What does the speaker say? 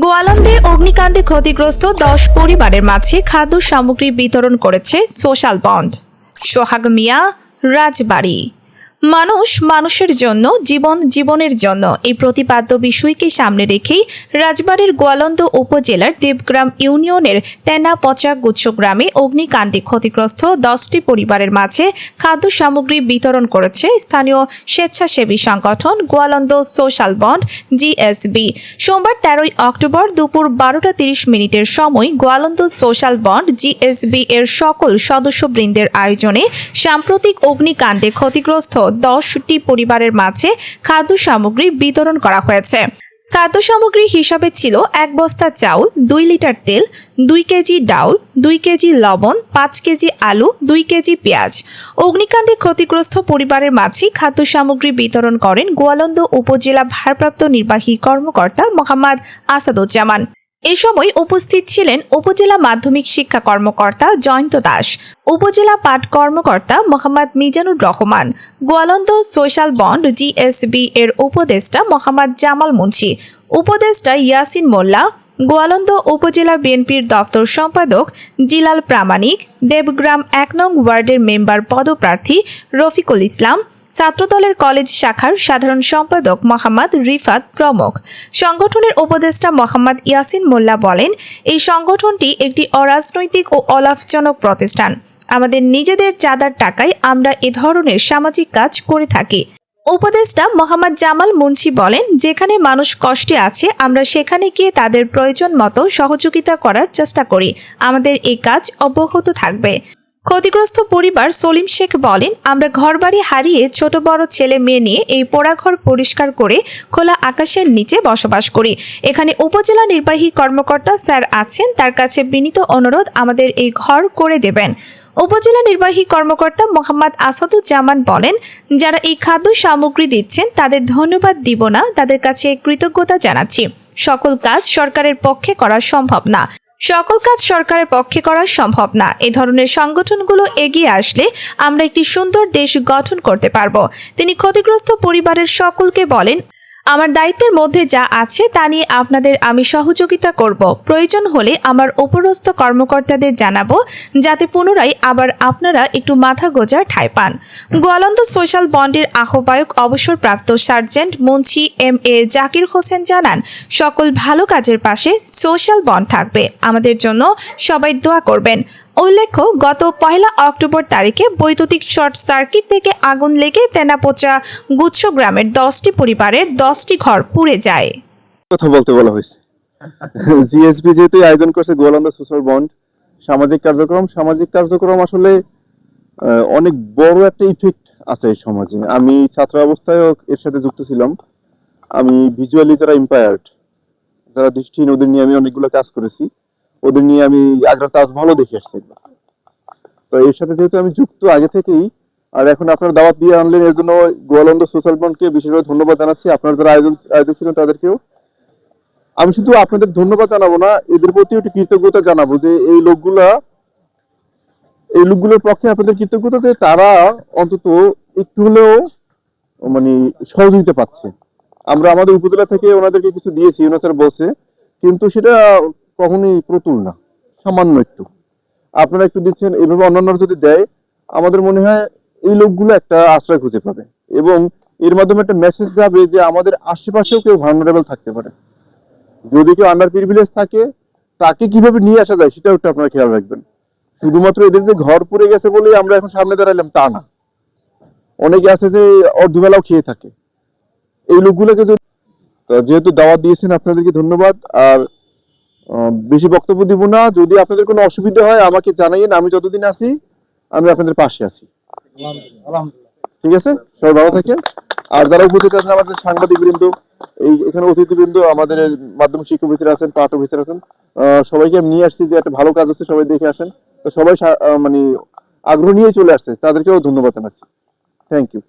গোয়ালন্দে অগ্নিকাণ্ডে ক্ষতিগ্রস্ত দশ পরিবারের মাঝে খাদ্য সামগ্রী বিতরণ করেছে সোশ্যাল বন্ড। সোহাগ মিয়া, রাজবাড়ি। মানুষ মানুষের জন্য, জীবন জীবনের জন্য। এই প্রতিপাদ্য বিষয়কে সামনে রেখেই রাজবাড়ির গোয়ালন্দ উপজেলার দেবগ্রাম ইউনিয়নের তেনা পচা গুচ্ছ গ্রামে অগ্নিকাণ্ডে ক্ষতিগ্রস্ত দশটি পরিবারের মাঝে খাদ্য সামগ্রী বিতরণ করেছে স্থানীয় স্বেচ্ছাসেবী সংগঠন গোয়ালন্দ সোশ্যাল বন্ড, জিএসবি। সোমবার তেরোই অক্টোবর দুপুর বারোটা তিরিশ মিনিটের সময় গোয়ালন্দ সোশ্যাল বন্ড, জিএসবি এর সকল সদস্যবৃন্দের আয়োজনে সাম্প্রতিক অগ্নিকাণ্ডে ক্ষতিগ্রস্ত দশটি পরিবারের মাঝে খাদ্য সামগ্রী বিতরণ করা হয়েছে। খাদ্য সামগ্রী হিসাবে ছিল এক বস্তা চাউল, দুই লিটার তেল, দুই কেজি ডাউল, দুই কেজি লবণ, পাঁচ কেজি আলু, দুই কেজি পেঁয়াজ। অগ্নিকাণ্ডে ক্ষতিগ্রস্ত পরিবারের মাঝে খাদ্য সামগ্রী বিতরণ করেন গোয়ালন্দ উপজেলা ভারপ্রাপ্ত নির্বাহী কর্মকর্তা মোহাম্মদ আসাদুজ্জামান। এ সময় উপস্থিত ছিলেন উপজেলা মাধ্যমিক শিক্ষা কর্মকর্তা জয়ন্ত দাস, উপজেলা পাঠ কর্মকর্তা Mohammad Mizanur Rahman, Goalanda social bond GSB এর উপদেষ্টা মোহাম্মদ জামাল মুন্সি, উপদেষ্টা ইয়াসিন মোল্লা, গোয়ালন্দ উপজেলা বিএনপির দপ্তর সম্পাদক জিলাল প্রামাণিক, দেবগ্রাম এক নং ওয়ার্ডের মেম্বার পদপ্রার্থী রফিকুল ইসলাম ছাত্রদলের কলেজ শাখার সাধারণ সম্পাদক মোহাম্মদ রিফাত প্রমুখ। সংগঠনের উপদেষ্টা মোহাম্মদ ইয়াসিন মোল্লা বলেন, এই সংগঠনটি একটি অরাজনৈতিক ও অলাভজনক প্রতিষ্ঠান। আমাদের নিজেদের চাঁদার টাকায় আমরা এ ধরনের সামাজিক কাজ করে থাকি। উপদেষ্টা মোহাম্মদ জামাল মুন্সি বলেন, যেখানে মানুষ কষ্টে আছে, আমরা সেখানে গিয়ে তাদের প্রয়োজন মতো সহযোগিতা করার চেষ্টা করি। আমাদের এই কাজ অব্যাহত থাকবে। ক্ষতিগ্রস্ত পরিবার সলিম শেখ বলেন, আমরা ঘরবাড়ি হারিয়ে ছোট বড় ছেলে মেয়ে নিয়ে এই পোড়াঘর পরিষ্কার করে খোলা আকাশের নিচে বসবাস করি। এখানে উপজেলা নির্বাহী কর্মকর্তা স্যার আছেন, তার কাছে বিনীত অনুরোধ আমাদের এই ঘর করে দেবেন। উপজেলা নির্বাহী কর্মকর্তা মোহাম্মদ আসাদুজ্জামান বলেন, যারা এই খাদ্য সামগ্রী দিচ্ছেন, তাদের ধন্যবাদ দিব না, তাদের কাছে কৃতজ্ঞতা জানাচ্ছি। সকল কাজ সরকারের পক্ষে করা সম্ভব না। সকল কাজ সরকারের পক্ষে করা সম্ভব না। এ ধরনের সংগঠনগুলো এগিয়ে আসলে আমরা একটি সুন্দর দেশ গঠন করতে পারব। তিনি ক্ষতিগ্রস্ত পরিবারের সকলকে বলেন আমার দায়িত্বের মধ্যে যা আছে তা নিয়ে আপনাদের আমি সহযোগিতা করব। প্রয়োজন হলে আমার উপরস্থ কর্মকর্তাদের জানাব, যাতে পুনরায় আবার আপনারা একটু মাথা গোজার ঠাঁই পান। গোয়ালন্দ সোশ্যাল বন্ডের আহ্বায়ক অবসরপ্রাপ্ত sergeant Munshi M A Zakir Hossain জানান, সকল ভালো কাজের পাশে সোশ্যাল বন্ড থাকবে। আমাদের জন্য সবাই দোয়া করবেন। উল্লেখ্য, গত পয়লা অক্টোবর তারিখে বৈদ্যুতিক শর্ট সার্কিট থেকে আগুন লেগে তেনাপোচা গুচ্ছ গ্রামের দশটি পরিবারের দশটি ঘর পুড়ে যায়। কথা বলতে বলা হয়েছে। জিএসবি যেহেতু আয়োজন করছে গোয়ালন্দ সোশ্যাল বন্ড, সামাজিক কার্যক্রম সামাজিক কার্যক্রম আসলে অনেক বড় একটা ইফেক্ট আছে এই সমাজে। আমি ছাত্র অবস্থায়ও এর সাথে যুক্ত ছিলাম। আমি ভিজুয়ালি যারা ইম্পায়ার্ড যারা দৃষ্টিহীন ওদের নিয়ে আমি অনেকগুলো কাজ করেছি। ওদের নিয়ে আমি আগ্রা তাজ তাজমহলও দেখে আসছি। তো এর সাথে যেহেতু আমি যুক্ত আগে থেকেই, আর এখন আপনারা দাওয়াত দিয়ে আনলেন, এর জন্য গোয়ালন্দ সোশ্যাল বন্ডকে বিশেষভাবে ধন্যবাদ জানাচ্ছি। আপনারা যারা আয়োজন, আয়োজক ছিলেন তাদেরকেও। আমি শুধু আপনাদের ধন্যবাদ জানাব না, এদের প্রতি একটু কৃতজ্ঞতা জানাব যে এই লোকগুলা, এই লোকগুলোর পক্ষে আপনাদের কৃতজ্ঞতা যে তারা অন্তত একটু হলেও মানে সহযোগিতা পাচ্ছে। আমরা আমাদের উপজেলা থেকে ওনাদেরকে কিছু দিয়েছি ওনাদের বলছে। কিন্তু সেটা কখনোই প্রতুল না, সামান্য একটু। আপনারা একটু দিচ্ছেন এভাবে অন্যান্যরা যদি দেয়, আমাদের মনে হয় এই লোকগুলো একটা আশ্রয় খুঁজে পাবে। এবং এর মাধ্যমে একটা মেসেজ যাবে যে আমাদের আশেপাশেও কেউ ভার্নারেবল থাকতে পারে। যদি কেউ আন্ডার প্রিভিলেজ থাকে, তাকে কীভাবে নিয়ে আসা যায়, সেটাও একটু আপনারা খেয়াল রাখবেন। শুধুমাত্র এদের যে ঘর পড়ে গেছে বলেই আমরা এখন সামনে দাঁড়াইলাম, তা না। অনেকে আছে যে অর্ধবেলাও খেয়ে থাকে। এই লোকগুলোকে যেহেতু দাওয়াত দিয়েছেন, আপনাদেরকে ধন্যবাদ। আর বেশি বক্তব্য দিব না। যদি আপনাদের কোনো অসুবিধা হয়, আমাকে জানাইয়েন। আমি যতদিন আছি, আমি আপনাদের পাশে আছি। ঠিক আছে? সবাই ভালো থাকেন। আর যারা উপস্থিত আছেন, আমাদের সাংবাদিক বৃন্দ এই এখানে অতিথিবৃন্দ, আমাদের মাধ্যমিক শিক্ষক ভিতরে আছেন, পাঠক ভিতরে আছেন সবাইকে আমি নিয়ে আসছি যে একটা ভালো কাজ হচ্ছে, সবাই দেখে আসেন। তো সবাই মানে আগ্রহ নিয়ে চলে আসছে। তাদেরকেও ধন্যবাদ জানাচ্ছি। Thank you